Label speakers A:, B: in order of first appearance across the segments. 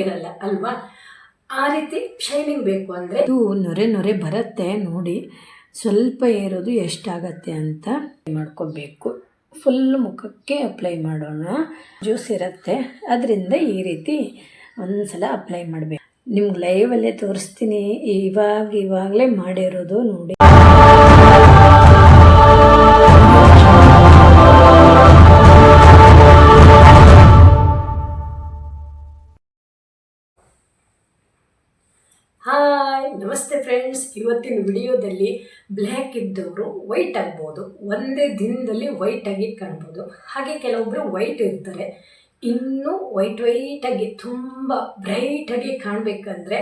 A: ಇರಲ್ಲ ಅಲ್ವಾ? ಆ ರೀತಿ ಶೈನಿಂಗ್ ಬೇಕು ಅಂದರೆ
B: ಇದು ನೊರೆ ನೊರೆ ಬರುತ್ತೆ ನೋಡಿ. ಸ್ವಲ್ಪ ಏರೋದು ಎಷ್ಟಾಗತ್ತೆ ಅಂತ ಮಾಡ್ಕೋಬೇಕು. ಫುಲ್ ಮುಖಕ್ಕೆ ಅಪ್ಲೈ ಮಾಡೋಣ. ಜ್ಯೂಸ್ ಇರುತ್ತೆ. ಅದರಿಂದ ಈ ರೀತಿ ಒಂದು ಸಲ ಅಪ್ಲೈ ಮಾಡಬೇಕು. ನಿಮ್ಗೆ ಲೈವಲ್ಲೇ ತೋರಿಸ್ತೀನಿ. ಇವಾಗ ಇವಾಗಲೇ ಮಾಡಿರೋದು ನೋಡಿ.
A: ಫ್ರೆಂಡ್ಸ್ ಇವತ್ತಿನ ವಿಡಿಯೋದಲ್ಲಿ ಬ್ಲ್ಯಾಕ್ ಇದ್ದವರು ವೈಟ್ ಆಗ್ಬೋದು. ಒಂದೇ ದಿನದಲ್ಲಿ ವೈಟ್ ಆಗಿ ಕಾಣ್ಬೋದು. ಹಾಗೆ ಕೆಲವೊಬ್ಬರು ವೈಟ್ ಇರ್ತಾರೆ. ಇನ್ನೂ ವೈಟ್ ವೈಟಾಗಿ ತುಂಬ ಬ್ರೈಟಾಗಿ ಕಾಣಬೇಕಂದ್ರೆ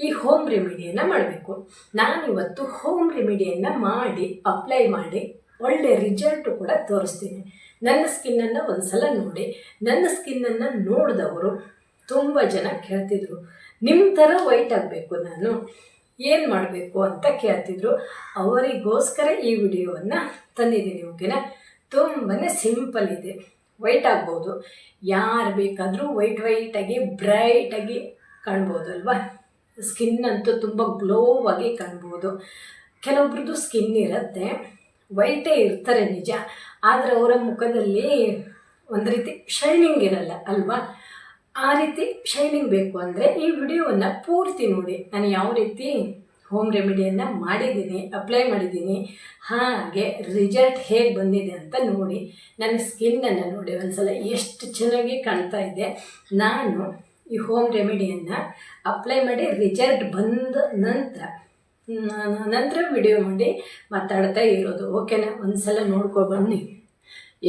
A: ಈ ಹೋಮ್ ರೆಮಿಡಿಯನ್ನು ಮಾಡಬೇಕು. ನಾನಿವತ್ತು ಹೋಮ್ ರೆಮಿಡಿಯನ್ನು ಮಾಡಿ ಅಪ್ಲೈ ಮಾಡಿ ಒಳ್ಳೆ ರಿಸಲ್ಟು ಕೂಡ ತೋರಿಸ್ತೀನಿ. ನನ್ನ ಸ್ಕಿನ್ನನ್ನು ಒಂದು ಸಲ ನೋಡಿ. ನನ್ನ ಸ್ಕಿನ್ನನ್ನು ನೋಡಿದವರು ತುಂಬ ಜನ ಕೇಳ್ತಿದ್ರು ನಿಮ್ಮ ಥರ ವೈಟ್ ಆಗಬೇಕು ನಾನು. ಏನು ಮಾಡಬೇಕು ಅಂತ ಕೇಳ್ತಿದ್ರು. ಅವರಿಗೋಸ್ಕರ ಈ ವಿಡಿಯೋವನ್ನು ತಂದಿದ್ದೀನಿ, ಓಕೆನಾ? ತುಂಬಾ ಸಿಂಪಲ್ ಇದೆ. ವೈಟ್ ಆಗ್ಬೋದು. ಯಾರು ಬೇಕಾದರೂ ವೈಟ್ ವೈಟಾಗಿ ಬ್ರೈಟಾಗಿ ಕಾಣ್ಬೋದು, ಅಲ್ವಾ? ಸ್ಕಿನ್ ಅಂತೂ ತುಂಬ ಗ್ಲೋವಾಗಿ ಕಾಣ್ಬೋದು. ಕೆಲವೊಬ್ರದ್ದು ಸ್ಕಿನ್ ಇರುತ್ತೆ. ವೈಟೇ ಇರ್ತಾರೆ ನಿಜ. ಆದರೆ ಅವರ ಮುಖದಲ್ಲಿ ಒಂದು ರೀತಿ ಶೈನಿಂಗ್ ಇರಲ್ಲ, ಅಲ್ವಾ? ಆ ರೀತಿ ಶೈನಿಂಗ್ ಬೇಕು ಅಂದರೆ ಈ ವಿಡಿಯೋವನ್ನು ಪೂರ್ತಿ ನೋಡಿ. ನಾನು ಯಾವ ರೀತಿ ಹೋಮ್ ರೆಮಿಡಿಯನ್ನು ಮಾಡಿದ್ದೀನಿ ಅಪ್ಲೈ ಮಾಡಿದ್ದೀನಿ, ಹಾಗೆ ರಿಸಲ್ಟ್ ಹೇಗೆ ಬಂದಿದೆ ಅಂತ ನೋಡಿ. ನನ್ನ ಸ್ಕಿನ್ನನ್ನು ನೋಡಿ, ಒಂದ್ಸಲ ಎಷ್ಟು ಚೆನ್ನಾಗಿ ಕಾಣ್ತಾ ಇದೆ. ನಾನು ಈ ಹೋಮ್ ರೆಮಿಡಿಯನ್ನು ಅಪ್ಲೈ ಮಾಡಿ ರಿಜಲ್ಟ್ ಬಂದ ನಂತರ ನಂತರ ವಿಡಿಯೋ ಮಾಡಿ ಮಾತಾಡ್ತಾ ಇರೋದು. ಓಕೆನಾ ಒಂದ್ಸಲ ನೋಡ್ಕೊ ಬನ್ನಿ.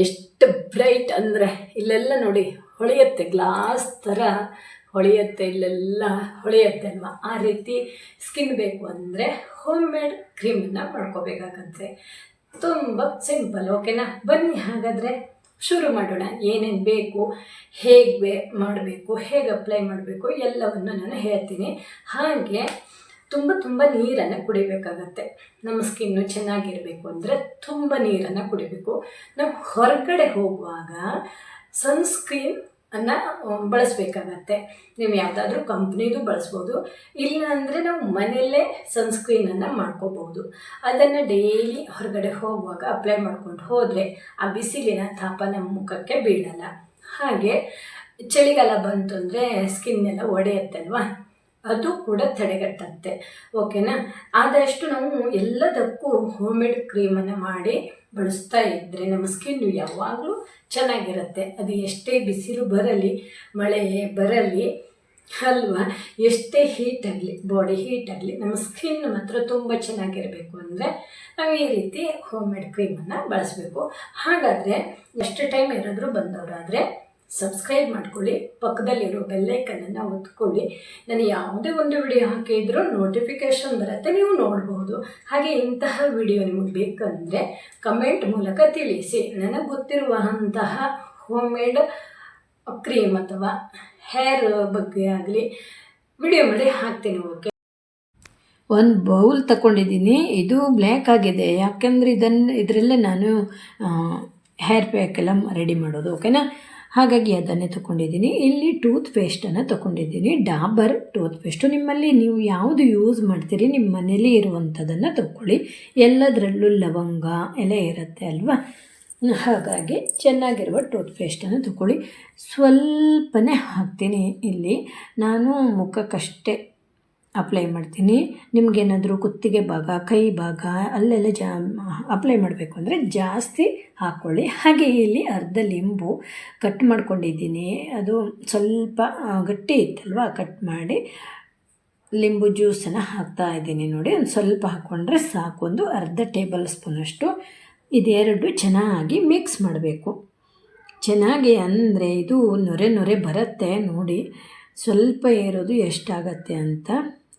A: ಎಷ್ಟು ಬ್ರೈಟ್ ಅಂದರೆ, ಇಲ್ಲೆಲ್ಲ ನೋಡಿ ಹೊಳೆಯುತ್ತೆ ಗ್ಲಾಸ್ ಥರ ಹೊಳೆಯುತ್ತೆ, ಇಲ್ಲೆಲ್ಲ ಹೊಳೆಯುತ್ತೆ ಅಲ್ವಾ? ಆ ರೀತಿ ಸ್ಕಿನ್ ಬೇಕು ಅಂದರೆ ಹೋಮ್ ಮೇಡ್ ಕ್ರೀಮನ್ನು ಮಾಡ್ಕೋಬೇಕಾಗತ್ತೆ. ತುಂಬ ಸಿಂಪಲ್ ಓಕೆನಾ ಬನ್ನಿ ಹಾಗಾದರೆ ಶುರು ಮಾಡೋಣ. ಏನೇನು ಬೇಕು, ಹೇಗೆ ಬೇ ಮಾಡಬೇಕು, ಹೇಗೆ ಅಪ್ಲೈ ಮಾಡಬೇಕು, ಎಲ್ಲವನ್ನು ನಾನು ಹೇಳ್ತೀನಿ. ಹಾಗೆ ತುಂಬ ತುಂಬ ನೀರನ್ನು ಕುಡಿಬೇಕಾಗತ್ತೆ. ನಮ್ಮ ಸ್ಕಿನ್ನು ಚೆನ್ನಾಗಿರಬೇಕು ಅಂದರೆ ತುಂಬ ನೀರನ್ನು ಕುಡಿಬೇಕು. ನಾವು ಹೊರಗಡೆ ಹೋಗುವಾಗ ಸನ್ಸ್ಕ್ರೀನ್ ಅನ್ನು ಬಳಸಬೇಕಾಗತ್ತೆ. ನೀವು ಯಾವುದಾದ್ರೂ ಕಂಪ್ನಿದು ಬಳಸ್ಬೋದು. ಇಲ್ಲ ಅಂದರೆ ನಾವು ಮನೆಯಲ್ಲೇ ಸನ್ಸ್ಕ್ರೀನನ್ನು ಮಾಡ್ಕೋಬೋದು. ಅದನ್ನು ಡೈಲಿ ಹೊರಗಡೆ ಹೋಗುವಾಗ ಅಪ್ಲೈ ಮಾಡ್ಕೊಂಡು ಹೋದರೆ ಆ ಬಿಸಿಲಿನ ತಾಪ ನಮ್ಮ ಮುಖಕ್ಕೆ ಬೀಳಲ್ಲ. ಹಾಗೆ ಚಳಿಗಾಲ ಬಂತು ಅಂದರೆ ಸ್ಕಿನ್ ಎಲ್ಲ ಒಡೆಯುತ್ತೆ ಅಲ್ವಾ ಅದು ಕೂಡ ತಡೆಗಟ್ಟುತ್ತೆ. ಓಕೆನಾ? ಆದಷ್ಟು ನಾವು ಎಲ್ಲದಕ್ಕೂ ಹೋಮ್ಮೇಡ್ ಕ್ರೀಮನ್ನು ಮಾಡಿ ಬಳಸ್ತಾ ಇದ್ದರೆ ನಮ್ಮ ಸ್ಕಿನ್ನು ಯಾವಾಗಲೂ ಚೆನ್ನಾಗಿರುತ್ತೆ. ಅದು ಎಷ್ಟೇ ಬಿಸಿಲು ಬರಲಿ, ಮಳೆ ಬರಲಿ ಅಲ್ವಾ, ಎಷ್ಟೇ ಹೀಟ್ ಆಗಲಿ ಬಾಡಿ ಹೀಟ್ ಆಗಲಿ, ನಮ್ಮ ಸ್ಕಿನ್ ಮಾತ್ರ ತುಂಬ ಚೆನ್ನಾಗಿರಬೇಕು ಅಂದರೆ ನಾವು ಈ ರೀತಿ ಹೋಮ್ ಮೇಡ್ ಕ್ರೀಮನ್ನು ಬಳಸಬೇಕು. ಹಾಗಾದರೆ, ಎಷ್ಟು ಟೈಮ್ ಏನಾದರೂ ಬಂದವರಾದರೆ ಸಬ್ಸ್ಕ್ರೈಬ್ ಮಾಡ್ಕೊಳ್ಳಿ, ಪಕ್ಕದಲ್ಲಿರೋ ಬೆಲ್ಲೈಕನನ್ನು ಒತ್ಕೊಳ್ಳಿ. ನಾನು ಯಾವುದೇ ಒಂದು ವಿಡಿಯೋ ಹಾಕಿದ್ರೂ ನೋಟಿಫಿಕೇಷನ್ ಬರುತ್ತೆ, ನೀವು ನೋಡಬಹುದು ಹಾಗೆ ಇಂತಹ ವಿಡಿಯೋ ನಿಮಗೆ ಬೇಕಂದರೆ ಕಮೆಂಟ್ ಮೂಲಕ ತಿಳಿಸಿ. ನನಗೆ ಗೊತ್ತಿರುವಂತಹ ಹೋಮ್ ಮೇಡ್ ಕ್ರೀಮ್ ಅಥವಾ ಹೇರ್ ಬಗ್ಗೆ ಆಗಲಿ ವಿಡಿಯೋ ಮಾಡಿ ಹಾಕ್ತೀನಿ ಓಕೆ
B: ಒಂದು ಬೌಲ್ ತಗೊಂಡಿದ್ದೀನಿ ಇದು ಬ್ಲ್ಯಾಕ್ ಆಗಿದೆ. ಯಾಕೆಂದರೆ ಇದನ್ನು ಇದರಲ್ಲೇ ನಾನು ಹೇರ್ ಪ್ಯಾಕ್ ಎಲ್ಲ ರೆಡಿ ಮಾಡೋದು ಓಕೆನಾ ಹಾಗಾಗಿ ಅದನ್ನೇ ತೊಗೊಂಡಿದ್ದೀನಿ. ಇಲ್ಲಿ ಟೂತ್ ಪೇಸ್ಟನ್ನು ತೊಗೊಂಡಿದ್ದೀನಿ. ಡಾಬರ್ ಟೂತ್ ಪೇಸ್ಟು ನಿಮ್ಮಲ್ಲಿ ನೀವು ಯಾವುದು ಯೂಸ್ ಮಾಡ್ತೀರಿ ನಿಮ್ಮ ಮನೇಲಿ ಇರುವಂಥದ್ದನ್ನು ತಗೊಳ್ಳಿ. ಎಲ್ಲದರಲ್ಲೂ ಲವಂಗ ಎಲ್ಲ ಇರುತ್ತೆ ಅಲ್ವಾ? ಹಾಗಾಗಿ ಚೆನ್ನಾಗಿರುವ ಟೂತ್ ಪೇಸ್ಟನ್ನು ತಗೊಳ್ಳಿ. ಸ್ವಲ್ಪನೇ ಹಾಕ್ತೀನಿ ಇಲ್ಲಿ. ನಾನು ಮುಖಕ್ಕಷ್ಟೇ ಅಪ್ಲೈ ಮಾಡ್ತೀನಿ. ನಿಮಗೇನಾದರೂ ಕುತ್ತಿಗೆ ಭಾಗ, ಕೈ ಭಾಗ, ಅಲ್ಲೆಲ್ಲ ಜಾ ಅಪ್ಲೈ ಮಾಡಬೇಕು ಅಂದರೆ ಜಾಸ್ತಿ ಹಾಕ್ಕೊಳ್ಳಿ ಹಾಗೆ ಇಲ್ಲಿ ಅರ್ಧ ಲಿಂಬು ಕಟ್ ಮಾಡ್ಕೊಂಡಿದ್ದೀನಿ. ಅದು ಸ್ವಲ್ಪ ಗಟ್ಟಿ ಇತ್ತಲ್ವ ಕಟ್ ಮಾಡಿ ಲಿಂಬು ಜ್ಯೂಸನ್ನು ಹಾಕ್ತಾ ಇದ್ದೀನಿ ನೋಡಿ. ಒಂದು ಸ್ವಲ್ಪ ಹಾಕ್ಕೊಂಡ್ರೆ ಸಾಕು. ಒಂದು ಅರ್ಧ ಟೇಬಲ್ ಸ್ಪೂನಷ್ಟು ಇದೆರಡು ಚೆನ್ನಾಗಿ ಮಿಕ್ಸ್ ಮಾಡಬೇಕು. ಚೆನ್ನಾಗಿ ಅಂದರೆ ಇದು ನೊರೆ ನೊರೆ ಬರುತ್ತೆ ನೋಡಿ. ಸ್ವಲ್ಪ ಏರೋದು ಎಷ್ಟಾಗತ್ತೆ ಅಂತ.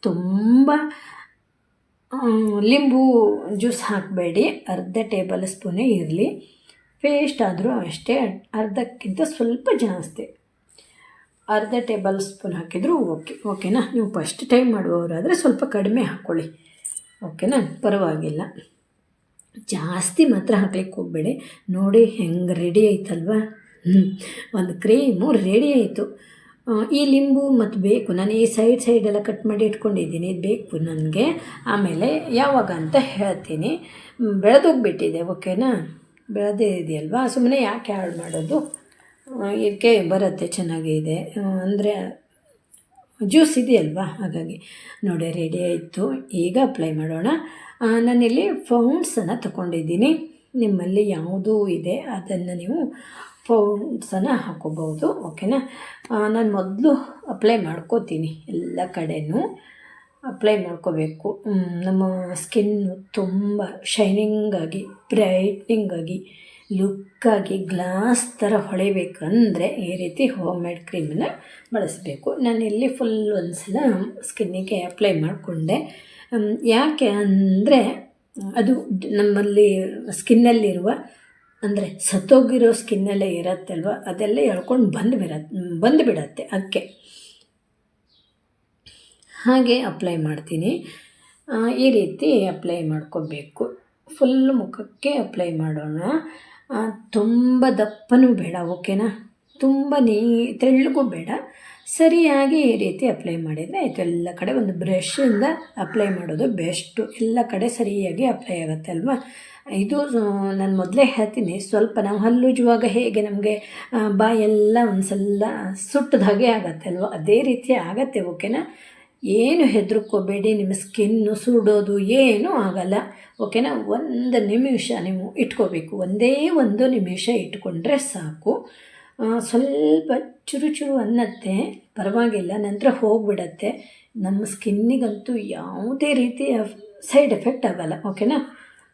B: ತುಂಬ ಲಿಂಬು ಜ್ಯೂಸ್ ಹಾಕಬೇಡಿ. ಅರ್ಧ ಟೇಬಲ್ ಸ್ಪೂನೇ ಇರಲಿ. ಪೇಸ್ಟ್ ಆದರೂ ಅಷ್ಟೇ, ಅರ್ಧಕ್ಕಿಂತ ಸ್ವಲ್ಪ ಜಾಸ್ತಿ. ಅರ್ಧ ಟೇಬಲ್ ಸ್ಪೂನ್ ಹಾಕಿದರೂ ಓಕೆ, ಓಕೆನಾ? ನೀವು ಫಸ್ಟ್ ಟೈಮ್ ಮಾಡುವವರಾದರೆ ಸ್ವಲ್ಪ ಕಡಿಮೆ ಹಾಕ್ಕೊಳ್ಳಿ ಓಕೆನಾ? ಪರವಾಗಿಲ್ಲ. ಜಾಸ್ತಿ ಮಾತ್ರ ಹಾಕ್ಲಿಕ್ಕೆ ಹೋಗಬೇಡಿ. ನೋಡಿ ಹೆಂಗೆ ರೆಡಿ ಆಯ್ತಲ್ವಾ? ಒಂದು ಕ್ರೀಮು ರೆಡಿ ಆಯಿತು. ಈ ಲಿಂಬು ಮತ್ತು ಬೇಕು. ನಾನು ಈ ಸೈಡ್ ಸೈಡೆಲ್ಲ ಕಟ್ ಮಾಡಿ ಇಟ್ಕೊಂಡಿದ್ದೀನಿ. ಇದು ಬೇಕು ನನಗೆ. ಆಮೇಲೆ ಯಾವಾಗ ಅಂತ ಹೇಳ್ತೀನಿ. ಬೆಳೆದೋಗ್ಬಿಟ್ಟಿದೆ ಓಕೆನಾ ಬೆಳೆದೇ ಇದೆಯಲ್ವಾ? ಸುಮ್ಮನೆ ಯಾಕೆ ಹಾಳು ಮಾಡೋದು? ಇದಕ್ಕೆ ಬರುತ್ತೆ, ಚೆನ್ನಾಗಿದೆ. ಅಂದರೆ ಜ್ಯೂಸ್ ಇದೆಯಲ್ವಾ? ಹಾಗಾಗಿ ನೋಡಿ ರೆಡಿ ಆಯಿತು. ಈಗ ಅಪ್ಲೈ ಮಾಡೋಣ. ನಾನಿಲ್ಲಿ ಫೌಂಡ್ಸನ್ನು ತಗೊಂಡಿದ್ದೀನಿ ನಿಮ್ಮಲ್ಲಿ ಯಾವುದೂ ಇದೆ, ಅದನ್ನು ನೀವು ಫೌಂಡ್ಸನ್ನು ಹಾಕೋಬಹುದು, ಓಕೆನಾ? ನಾನು ಮೊದಲು ಅಪ್ಲೈ ಮಾಡ್ಕೋತೀನಿ ಎಲ್ಲ ಕಡೆಯೂ ಅಪ್ಲೈ ಮಾಡ್ಕೋಬೇಕು. ನಮ್ಮ ಸ್ಕಿನ್ನು ತುಂಬ ಶೈನಿಂಗಾಗಿ ಬ್ರೈಟ್ನಿಂಗಾಗಿ ಲುಕ್ಕಾಗಿ ಗ್ಲಾಸ್ ಥರ ಹೊಳಿಬೇಕಂದ್ರೆ ಈ ರೀತಿ ಹೋಮ್ ಮೇಡ್ ಕ್ರೀಮನ್ನು ಬಳಸಬೇಕು. ನಾನು ಇಲ್ಲಿ ಫುಲ್ ಒಂದು ಸಲ ಸ್ಕಿನ್ನಿಗೆ ಅಪ್ಲೈ ಮಾಡಿಕೊಂಡೆ. ಯಾಕೆ ಅಂದರೆ ಅದು ನಮ್ಮಲ್ಲಿ ಸ್ಕಿನ್ನಲ್ಲಿರುವ ಅಂದರೆ ಸತ್ತೋಗಿರೋ ಸ್ಕಿನ್ನಲ್ಲೇ ಇರತ್ತಲ್ವ? ಅದೆಲ್ಲ ಎಳ್ಕೊಂಡು ಬಂದು ಬಿಡತ್ತೆ ಬಂದು ಬಿಡತ್ತೆ ಅದಕ್ಕೆ ಹಾಗೆ ಅಪ್ಲೈ ಮಾಡ್ತೀನಿ. ಈ ರೀತಿ ಅಪ್ಲೈ ಮಾಡ್ಕೋಬೇಕು. ಫುಲ್ ಮುಖಕ್ಕೆ ಅಪ್ಲೈ ಮಾಡೋಣ. ತುಂಬ ದಪ್ಪನೂ ಬೇಡ ಓಕೆನಾ ತುಂಬ ನೀ ತೆಳ್ಳಗೂ ಬೇಡ ಸರಿಯಾಗಿ ಈ ರೀತಿ ಅಪ್ಲೈ ಮಾಡಿದರೆ ಆಯಿತು. ಎಲ್ಲ ಕಡೆ ಒಂದು ಬ್ರಷಿಂದ ಅಪ್ಲೈ ಮಾಡೋದು ಬೆಸ್ಟು ಎಲ್ಲ ಕಡೆ ಸರಿಯಾಗಿ ಅಪ್ಲೈ ಆಗುತ್ತೆ ಅಲ್ವಾ? ಇದು ನಾನು ಮೊದಲೇ ಹೇಳ್ತೀನಿ. ಸ್ವಲ್ಪ ನಾವು ಹಲ್ಲುಜ್ಜುವಾಗ ಹೇಗೆ ನಮಗೆ ಬಾಯೆಲ್ಲ ಒಂದು ಸಲ ಸುಟ್ಟದ ಹಾಗೆ ಆಗತ್ತೆ ಅಲ್ವಾ? ಅದೇ ರೀತಿ ಆಗತ್ತೆ ಓಕೆನಾ ಏನು ಹೆದರ್ಕೋಬೇಡಿ. ನಿಮ್ಮ ಸ್ಕಿನ್ನು ಸುಡೋದು ಏನೂ ಆಗಲ್ಲ ಓಕೆನಾ ಒಂದು ನಿಮಿಷ ನೀವು ಇಟ್ಕೋಬೇಕು. ಒಂದೇ ಒಂದು ನಿಮಿಷ ಇಟ್ಕೊಂಡ್ರೆ ಸಾಕು. ಸ್ವಲ್ಪ ಚುರು ಚುರು ಅನ್ನತ್ತೆ, ಪರವಾಗಿಲ್ಲ, ನಂತರ ಹೋಗಿಬಿಡತ್ತೆ. ನಮ್ಮ ಸ್ಕಿನ್ನಿಗಂತೂ ಯಾವುದೇ ರೀತಿಯ ಸೈಡ್ ಎಫೆಕ್ಟ್ ಆಗಲ್ಲ, ಓಕೆನಾ?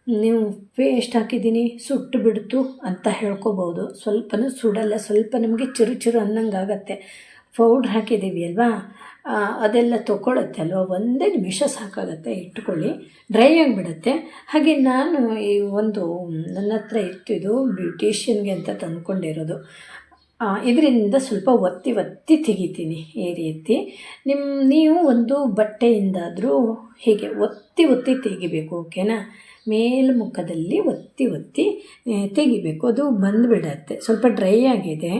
B: ನೀವು ಪೇಸ್ಟ್ ಹಾಕಿದ್ದೀನಿ? ಸುಟ್ಟು ಬಿಡ್ತು ಅಂತ ಹೇಳ್ಕೊಬೋದು. ಸ್ವಲ್ಪನೂ ಸುಡಲ್ಲ, ಸ್ವಲ್ಪ ನಮಗೆ ಚುರು ಚುರು ಅನ್ನಂಗೆ ಆಗತ್ತೆ. ಪೌಡ್ರ್ ಹಾಕಿದ್ದೀವಿ ಅಲ್ವಾ? ಅದೆಲ್ಲ ತೊಗೊಳುತ್ತೆ ಅಲ್ವಾ? ಒಂದೇ ನಿಮಿಷ ಸಾಕಾಗತ್ತೆ, ಇಟ್ಕೊಳ್ಳಿ. ಡ್ರೈ ಆಗಿಬಿಡುತ್ತೆ. ಹಾಗೆ ನಾನು ಈ ಒಂದು, ನನ್ನ ಹತ್ರ ಇತ್ತು ಇದು ಬ್ಯೂಟಿಷಿಯನ್ಗೆ ಅಂತ ತಂದ್ಕೊಂಡಿರೋದು. ಇದರಿಂದ ಸ್ವಲ್ಪ ಒತ್ತಿ ಒತ್ತಿ ತೆಗಿತೀನಿ ಈ ರೀತಿ. ನಿಮ್ಮ ನೀವು ಒಂದು ಬಟ್ಟೆಯಿಂದಾದರೂ ಹೀಗೆ ಒತ್ತಿ ಒತ್ತಿ ತೆಗಿಬೇಕು, ಓಕೆನಾ? ಮೇಲ್ಮುಖದಲ್ಲಿ ಒತ್ತಿ ಒತ್ತಿ ತೆಗಿಬೇಕು. ಅದು ಬಂದುಬಿಡತ್ತೆ. ಸ್ವಲ್ಪ ಡ್ರೈ ಆಗಿದೆ.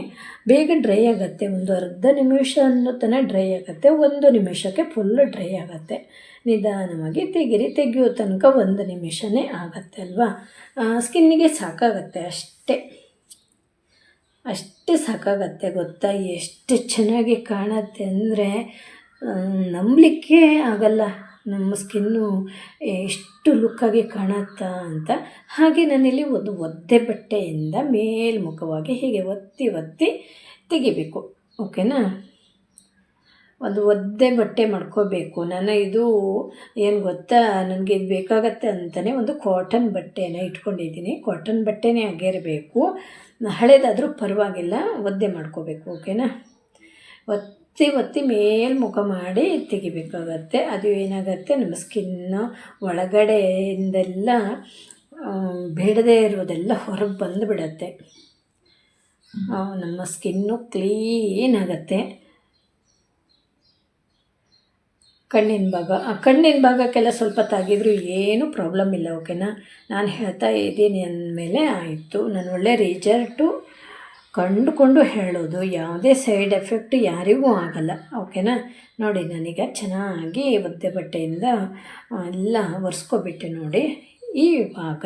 B: ಬೇಗ ಡ್ರೈ ಆಗುತ್ತೆ. ಒಂದು ಅರ್ಧ ನಿಮಿಷ ಅನ್ನೋ ತನಕ ಡ್ರೈ ಆಗುತ್ತೆ. ಒಂದು ನಿಮಿಷಕ್ಕೆ ಫುಲ್ ಡ್ರೈ ಆಗುತ್ತೆ. ನಿಧಾನವಾಗಿ ತೆಗಿರಿ. ತೆಗಿಯೋ ತನಕ ಒಂದು ನಿಮಿಷನೇ ಆಗತ್ತೆ, ಅಲ್ವಾ? ಸ್ಕಿನ್ನಿಗೆ ಸಾಕಾಗತ್ತೆ ಅಷ್ಟೇ. ಅಷ್ಟೇ ಸಾಕಾಗತ್ತೆ ಗೊತ್ತಾ? ಎಷ್ಟು ಚೆನ್ನಾಗಿ ಕಾಣುತ್ತೆ ಅಂದರೆ ನಂಬಲಿಕ್ಕೆ ಆಗಲ್ಲ. ನಮ್ಮ ಸ್ಕಿನ್ನು ಎಷ್ಟು ಲುಕ್ಕಾಗಿ ಕಾಣುತ್ತಾ ಅಂತ. ಹಾಗೆ ನಾನಿಲ್ಲಿ ಒಂದು ಒದ್ದೆ ಬಟ್ಟೆಯಿಂದ ಮೇಲ್ಮುಖವಾಗಿ ಹೀಗೆ ಒತ್ತಿ ಒತ್ತಿ ತೆಗಿಬೇಕು. ಓಕೆನಾ? ಒಂದು ಒದ್ದೆ ಬಟ್ಟೆ ಮಾಡ್ಕೋಬೇಕು. ನಾನು ಇದು ಏನು ಗೊತ್ತಾ? ನನಗೆ ಇದು ಬೇಕಾಗತ್ತೆ ಅಂತಲೇ ಒಂದು ಕಾಟನ್ ಬಟ್ಟೆನ ಇಟ್ಕೊಂಡಿದ್ದೀನಿ. ಕಾಟನ್ ಬಟ್ಟೆನೇ ಆಗಿರಬೇಕು. ಹಳೇದಾದರೂ ಪರವಾಗಿಲ್ಲ, ಒದ್ದೆ ಮಾಡ್ಕೋಬೇಕು ಓಕೆನಾ ಒತ್ತಿ ಒತ್ತಿ ಮೇಲ್ಮುಖ ಮಾಡಿ ತೆಗಿಬೇಕಾಗತ್ತೆ. ಅದು ಏನಾಗತ್ತೆ? ನಮ್ಮ ಸ್ಕಿನ್ನು ಒಳಗಡೆಯಿಂದೆಲ್ಲ ಬೇಡದೇ ಇರೋದೆಲ್ಲ ಹೊರಗೆ ಬಂದುಬಿಡತ್ತೆ. ನಮ್ಮ ಸ್ಕಿನ್ನು ಕ್ಲೀನ್ ಆಗುತ್ತೆ. ಕಣ್ಣಿನ ಭಾಗ. ಆ ಕಣ್ಣಿನ ಭಾಗಕ್ಕೆಲ್ಲ ಸ್ವಲ್ಪ ತಾಗಿದ್ರು ಏನೂ ಪ್ರಾಬ್ಲಮ್ ಇಲ್ಲ ಓಕೆನಾ ನಾನು ಹೇಳ್ತಾ ಇದ್ದೀನಿ ಅಂದಮೇಲೆ ಆಯಿತು. ನಾನು ಒಳ್ಳೆ ರಿಸಲ್ಟು ಕಂಡುಕೊಂಡು ಹೇಳೋದು. ಯಾವುದೇ ಸೈಡ್ ಎಫೆಕ್ಟ್ ಯಾರಿಗೂ ಆಗಲ್ಲ ಓಕೆನಾ ನೋಡಿ, ನಾನೀಗ ಚೆನ್ನಾಗಿ ಒದ್ದೆ ಬಟ್ಟೆಯಿಂದ ಎಲ್ಲ ಒರೆಸ್ಕೊಬಿಟ್ಟೆ ನೋಡಿ. ಈ ಭಾಗ,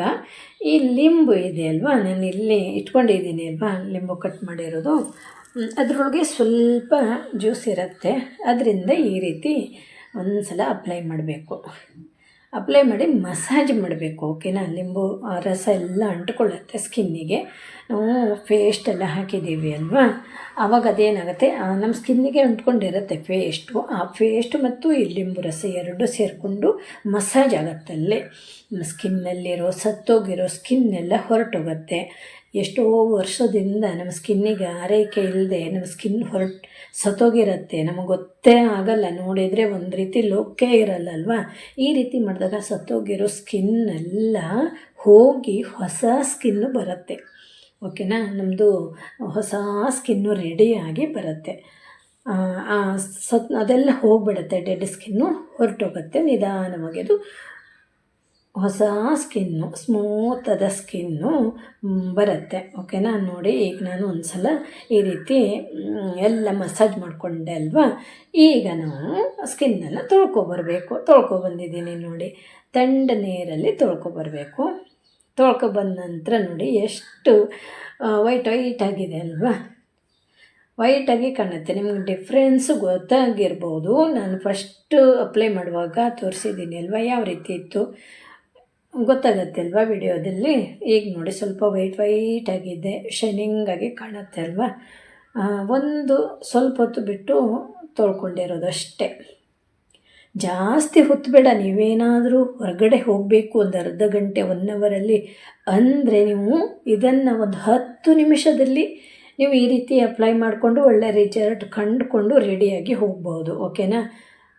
B: ಈ ಲಿಂಬು ಇದೆ ಅಲ್ವಾ? ನಾನು ಇಲ್ಲಿ ಇಟ್ಕೊಂಡಿದ್ದೀನಿ ಅಲ್ವಾ? ಲಿಂಬು ಕಟ್ ಮಾಡಿರೋದು. ಅದರೊಳಗೆ ಸ್ವಲ್ಪ ಜ್ಯೂಸ್ ಇರುತ್ತೆ. ಅದರಿಂದ ಈ ರೀತಿ ಒಂದು ಸಲ ಅಪ್ಲೈ ಮಾಡಬೇಕು. ಅಪ್ಲೈ ಮಾಡಿ ಮಸಾಜ್ ಮಾಡಬೇಕು ಓಕೆನಾ ಲಿಂಬು ರಸ ಎಲ್ಲ ಅಂಟ್ಕೊಳ್ಳುತ್ತೆ ಸ್ಕಿನ್ನಿಗೆ. ನಾವು ಪೇಸ್ಟ್ ಎಲ್ಲ ಹಾಕಿದ್ದೀವಿ ಅಲ್ವಾ? ಆವಾಗ ಅದೇನಾಗುತ್ತೆ? ನಮ್ಮ ಸ್ಕಿನ್ನಿಗೆ ಅಂಟ್ಕೊಂಡಿರುತ್ತೆ ಪೇಸ್ಟು ಆ ಫೇಸ್ಟ್ ಮತ್ತು ಈ ಲಿಂಬು ರಸ ಎರಡು ಸೇರಿಕೊಂಡು ಮಸಾಜ್ ಆಗುತ್ತೆ ಅಲ್ಲೇ. ನಮ್ಮ ಸ್ಕಿನ್ನಲ್ಲಿರೋ ಸತ್ತೋಗಿರೋ ಸ್ಕಿನ್ನೆಲ್ಲ ಹೊರಟೋಗುತ್ತೆ. ಎಷ್ಟೋ ವರ್ಷದಿಂದ ನಮ್ಮ ಸ್ಕಿನ್ನಿಗೆ ಆರೈಕೆ ಇಲ್ಲದೆ, ನಮ್ಮ ಸ್ಕಿನ್ ಹೊರಟು ಸತ್ತೋಗಿರುತ್ತೆ. ನಮಗೆ ಗೊತ್ತೇ ಆಗಲ್ಲ, ನೋಡಿದರೆ ಒಂದು ರೀತಿ ಲೋಕೇ ಇರಲ್ಲ ಅಲ್ವಾ ಈ ರೀತಿ ಮಾಡಿದಾಗ ಸತ್ತೋಗಿರೋ ಸ್ಕಿನ್ನೆಲ್ಲ ಹೋಗಿ ಹೊಸ ಸ್ಕಿನ್ನು ಬರುತ್ತೆ. ಓಕೆನಾ? ನಮ್ಮದು ಹೊಸ ಸ್ಕಿನ್ನು ರೆಡಿಯಾಗಿ ಬರುತ್ತೆ. ಸತ್, ಅದೆಲ್ಲ ಹೋಗ್ಬಿಡುತ್ತೆ, ಡೆಡ್ ಸ್ಕಿನ್ನು ಹೊರಟೋಗುತ್ತೆ ನಿಧಾನವಾಗಿ. ಅದು ಹೊಸ ಸ್ಕಿನ್ನು, ಸ್ಮೂತಾದ ಸ್ಕಿನ್ನು ಬರುತ್ತೆ. ಓಕೆನಾ ನೋಡಿ, ಈಗ ನಾನು ಒಂದು ಸಲ ಈ ರೀತಿ ಎಲ್ಲ ಮಸಾಜ್ ಮಾಡಿಕೊಂಡೆ ಅಲ್ವಾ? ಈಗ ನಾವು ಸ್ಕಿನ್ನನ್ನು ತೊಳ್ಕೊಬರಬೇಕು ತೊಳ್ಕೊಬಂದಿದ್ದೀನಿ ನೋಡಿ. ತಂಡ ನೀರಲ್ಲಿ ತೊಳ್ಕೊಬರಬೇಕು ತೊಳ್ಕೊಬಂದ ನಂತರ ನೋಡಿ ಎಷ್ಟು ವೈಟ್ ವೈಟ್ ಆಗಿದೆ ಅಲ್ವಾ? ವೈಟಾಗಿ ಕಾಣುತ್ತೆ. ನಿಮ್ಗೆ ಡಿಫ್ರೆನ್ಸು ಗೊತ್ತಾಗಿರ್ಬೋದು. ನಾನು ಫಸ್ಟು ಅಪ್ಲೈ ಮಾಡುವಾಗ ತೋರಿಸಿದ್ದೀನಿ ಅಲ್ವಾ? ಯಾವ ರೀತಿ ಇತ್ತು? ಗೊತ್ತಾಗತ್ತೆ ಅಲ್ವಾ ವಿಡಿಯೋದಲ್ಲಿ? ಈಗ ನೋಡಿ, ಸ್ವಲ್ಪ ವೈಟ್ ವೈಟ್ ಆಗಿದೆ ಶೈನಿಂಗ್ ಆಗಿ ಕಾಣುತ್ತೆ ಅಲ್ವಾ? ಒಂದು ಸ್ವಲ್ಪ ಹೊತ್ತು ಬಿಟ್ಟು ತೊಳ್ಕೊಂಡಿರೋದು ಅಷ್ಟೇ. ಜಾಸ್ತಿ ಹೊತ್ತು ಬೇಡ ನೀವೇನಾದರೂ ಹೊರಗಡೆ ಹೋಗಬೇಕು ಒಂದು ಅರ್ಧ ಗಂಟೆ ಒನ್ ಅವರಲ್ಲಿ ಅಂದರೆ ನೀವು ಇದನ್ನು ಒಂದು ಹತ್ತು ನಿಮಿಷದಲ್ಲಿ ನೀವು ಈ ರೀತಿ ಅಪ್ಲೈ ಮಾಡಿಕೊಂಡು ಒಳ್ಳೆ ರಿಸಲ್ಟ್ ಕಂಡುಕೊಂಡು ರೆಡಿಯಾಗಿ ಹೋಗ್ಬೋದು ಓಕೆನಾ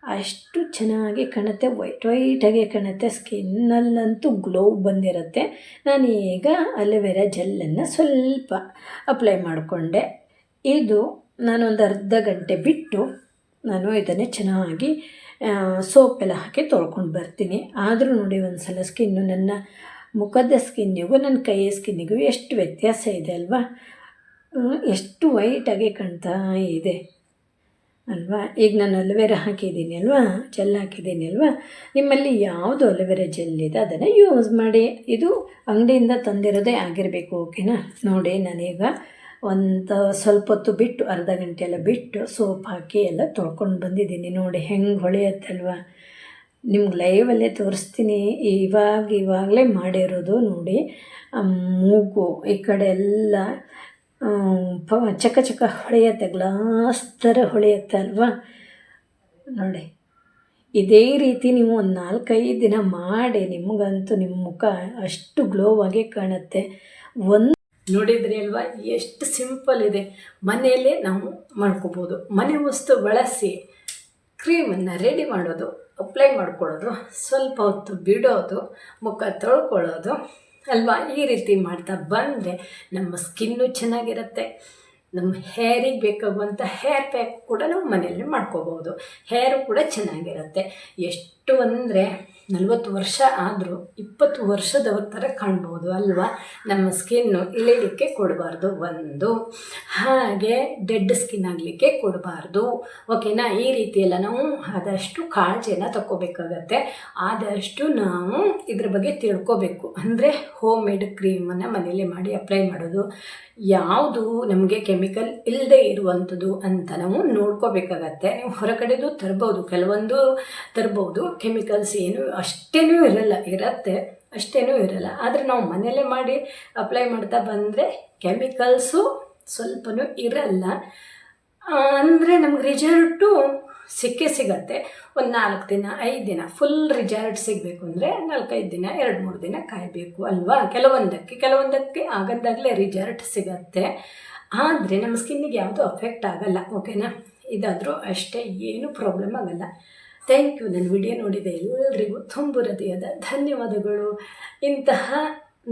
B: ಅಷ್ಟು ಚೆನ್ನಾಗಿ ಕಾಣುತ್ತೆ ವೈಟ್ ವೈಟಾಗೆ ಕಾಣುತ್ತೆ, ಸ್ಕಿನ್ನಲ್ಲಂತೂ ಗ್ಲೋ ಬಂದಿರುತ್ತೆ. ನಾನು ಈಗ ಅಲೋವೆರಾ ಜೆಲ್ಲನ್ನು ಸ್ವಲ್ಪ ಅಪ್ಲೈ ಮಾಡಿಕೊಂಡೆ. ಇದು ನಾನೊಂದು ಅರ್ಧ ಗಂಟೆ ಬಿಟ್ಟು ನಾನು ಇದನ್ನೇ ಚೆನ್ನಾಗಿ ಸೋಪೆಲ್ಲ ಹಾಕಿ ತೊಳ್ಕೊಂಡು ಬರ್ತೀನಿ. ಆದರೂ ನೋಡಿ ಒಂದು ಸಲ ಸ್ಕಿನ್ನು ನನ್ನ ಮುಖದ ಸ್ಕಿನ್ನಿಗೂ ನನ್ನ ಕೈಯ ಸ್ಕಿನ್ನಿಗೂ ಎಷ್ಟು ವ್ಯತ್ಯಾಸ ಇದೆ ಅಲ್ವಾ? ಎಷ್ಟು ವೈಟಾಗಿ ಕಾಣ್ತಾ ಇದೆ. ಅಲ್ವಾ? ಈಗ ನಾನು ಅಲೋವೆರಾ ಹಾಕಿದ್ದೀನಿ ಅಲ್ವಾ? ಜೆಲ್ ಹಾಕಿದ್ದೀನಿ ಅಲ್ವಾ? ನಿಮ್ಮಲ್ಲಿ ಯಾವುದು ಅಲೋವೆರಾ ಜೆಲ್ ಇದೆ ಅದನ್ನು ಯೂಸ್ ಮಾಡಿ. ಇದು ಅಂಗಡಿಯಿಂದ ತಂದಿರೋದೇ ಆಗಿರಬೇಕು, ಓಕೆನಾ? ನೋಡಿ, ನಾನೀಗ ಒಂದು ಸ್ವಲ್ಪ ಹೊತ್ತು ಬಿಟ್ಟು, ಅರ್ಧ ಗಂಟೆ ಎಲ್ಲ ಬಿಟ್ಟು ಸೋಪ್ ಹಾಕಿ ಎಲ್ಲ ತೊಳ್ಕೊಂಡು ಬಂದಿದ್ದೀನಿ. ನೋಡಿ, ಹೆಂಗೆ ಹೊಳೆಯುತ್ತಲ್ವಾ? ನಿಮ್ಗೆ ಲೈವಲ್ಲೇ ತೋರಿಸ್ತೀನಿ. ಇವಾಗ ಇವಾಗಲೇ ಮಾಡಿರೋದು ನೋಡಿ ಮೂಗು, ಈ ಕಡೆ ಎಲ್ಲ ಪ ಚಕ್ಕ ಚಕ್ಕ ಹೊಳೆಯುತ್ತೆ ಗ್ಲಾಸ್ ಥರ ಹೊಳೆಯುತ್ತೆ ಅಲ್ವಾ? ನೋಡಿ, ಇದೇ ರೀತಿ ನೀವು ಒಂದು ನಾಲ್ಕೈದು ದಿನ ಮಾಡಿ, ನಿಮಗಂತೂ ನಿಮ್ಮ ಮುಖ ಅಷ್ಟು ಗ್ಲೋವಾಗೇ ಕಾಣುತ್ತೆ. ಒಂದು
A: ನೋಡಿದ್ರಿ ಅಲ್ವಾ? ಎಷ್ಟು ಸಿಂಪಲ್ ಇದೆ. ಮನೆಯಲ್ಲೇ ನಾವು ಮಾಡ್ಕೋಬೋದು. ಮನೆ ವಸ್ತು ಬಳಸಿ ಕ್ರೀಮನ್ನು ರೆಡಿ ಮಾಡೋದು ಅಪ್ಲೈ ಮಾಡ್ಕೊಳ್ಳೋದು, ಸ್ವಲ್ಪ ಹೊತ್ತು ಬಿಡೋದು, ಮುಖ ತೊಳ್ಕೊಳ್ಳೋದು. ಅಲ್ವಾ? ಈ ರೀತಿ ಮಾಡ್ತಾ ಬಂದರೆ ನಮ್ಮ ಸ್ಕಿನ್ನು ಚೆನ್ನಾಗಿರುತ್ತೆ. ನಮ್ಮ ಹೇರಿಗೆ ಬೇಕಾಗುವಂಥ ಹೇರ್ ಪ್ಯಾಕ್ ಕೂಡ ನಾವು ಮನೆಯಲ್ಲಿ ಮಾಡ್ಕೋಬೋದು. ಹೇರು ಕೂಡ ಚೆನ್ನಾಗಿರುತ್ತೆ. ಎಷ್ಟು ಅಂದರೆ ನಲವತ್ತು ವರ್ಷ ಆದರೂ ಇಪ್ಪತ್ತು ವರ್ಷದವ್ರ ಥರ ಕಾಣ್ಬೋದು ಅಲ್ವಾ? ನಮ್ಮ ಸ್ಕಿನ್ನು ಇಳಿಲಿಕ್ಕೆ ಕೊಡಬಾರ್ದು ಒಂದು. ಹಾಗೆ ಡೆಡ್ ಸ್ಕಿನ್ ಆಗಲಿಕ್ಕೆ ಕೊಡಬಾರ್ದು. ಓಕೆನಾ ಈ ರೀತಿಯೆಲ್ಲ ನಾವು ಆದಷ್ಟು ಕಾಳಜಿಯನ್ನು ತಗೋಬೇಕಾಗತ್ತೆ ಆದಷ್ಟು ನಾವು ಇದ್ರ ಬಗ್ಗೆ ತಿಳ್ಕೋಬೇಕು. ಅಂದರೆ ಹೋಮ್ ಮೇಡ್ ಕ್ರೀಮನ್ನು ಮನೇಲಿ ಮಾಡಿ ಅಪ್ಲೈ ಮಾಡೋದು. ಯಾವುದು ನಮಗೆ ಕೆಮಿಕಲ್ ಇಲ್ಲದೆ ಇರುವಂಥದ್ದು ಅಂತ ನಾವು ನೋಡ್ಕೋಬೇಕಾಗತ್ತೆ. ನೀವು ಹೊರಗಡೆದು ತರ್ಬೋದು. ಕೆಲವೊಂದು ತರ್ಬೋದು. ಕೆಮಿಕಲ್ಸ್ ಏನು ಅಷ್ಟೇನೂ ಇರಲ್ಲ, ಇರತ್ತೆ, ಅಷ್ಟೇನೂ ಇರಲ್ಲ. ಆದರೆ ನಾವು ಮನೆಯಲ್ಲೇ ಮಾಡಿ ಅಪ್ಲೈ ಮಾಡ್ತಾ ಬಂದರೆ ಕೆಮಿಕಲ್ಸು ಸ್ವಲ್ಪನೂ ಇರಲ್ಲ. ಅಂದರೆ ನಮ್ಗೆ ರಿಸಲ್ಟು ಸಿಕ್ಕೇ ಸಿಗತ್ತೆ. ಒಂದು ನಾಲ್ಕು ದಿನ, ಐದು ದಿನ ಫುಲ್ ರಿಸಲ್ಟ್ ಸಿಗಬೇಕು ಅಂದರೆ ನಾಲ್ಕೈದು ದಿನ, ಎರಡು ಮೂರು ದಿನ ಕಾಯಬೇಕು ಅಲ್ವಾ? ಕೆಲವೊಂದಕ್ಕೆ ಕೆಲವೊಂದಕ್ಕೆ ಆಗಂದಾಗಲೇ ರಿಸಲ್ಟ್ ಸಿಗತ್ತೆ. ಆದರೆ ನಮ್ಮ ಸ್ಕಿನ್ನಿಗೆ ಯಾವುದೂ ಅಫೆಕ್ಟ್ ಆಗಲ್ಲ ಓಕೆನಾ ಇದಾದರೂ ಅಷ್ಟೇ, ಏನೂ ಪ್ರಾಬ್ಲಮ್ ಆಗಲ್ಲ. ಥ್ಯಾಂಕ್ ಯು ನನ್ನ ವಿಡಿಯೋ ನೋಡಿದ ಎಲ್ಲರಿಗೂ ತುಂಬು ಹೃದಯದ ಧನ್ಯವಾದಗಳು. ಇಂತಹ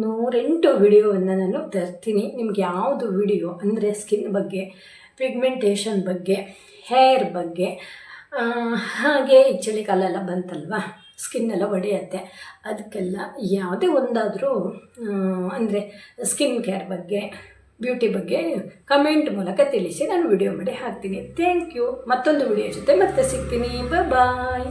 A: ನೂರೆಂಟು ವಿಡಿಯೋವನ್ನು ನಾನು ತರ್ತೀನಿ. ನಿಮ್ಗೆ ಯಾವುದು ವಿಡಿಯೋ ಅಂದರೆ ಸ್ಕಿನ್ ಬಗ್ಗೆ ಪಿಗ್ಮೆಂಟೇಷನ್ ಬಗ್ಗೆ ಹೇರ್ ಬಗ್ಗೆ ಹಾಗೆ ಈ ಚಳಿಗಾಲ ಎಲ್ಲ ಬಂತಲ್ವಾ? ಸ್ಕಿನ್ ಎಲ್ಲ ಒಡೆಯುತ್ತೆ. ಅದಕ್ಕೆಲ್ಲ ಯಾವುದೇ ಒಂದಾದರೂ ಅಂದರೆ ಸ್ಕಿನ್ ಕೇರ್ ಬಗ್ಗೆ ಬ್ಯೂಟಿ ಬಗ್ಗೆ ಕಮೆಂಟ್ ಮೂಲಕ ತಿಳಿಸಿ ನಾನು ವಿಡಿಯೋ ಮಾಡಿ ಹಾಕ್ತೀನಿ. ಥ್ಯಾಂಕ್ ಯು ಮತ್ತೊಂದು ವಿಡಿಯೋ ಜೊತೆ ಮತ್ತೆ ಸಿಗ್ತೀನಿ. ಬಾಯ್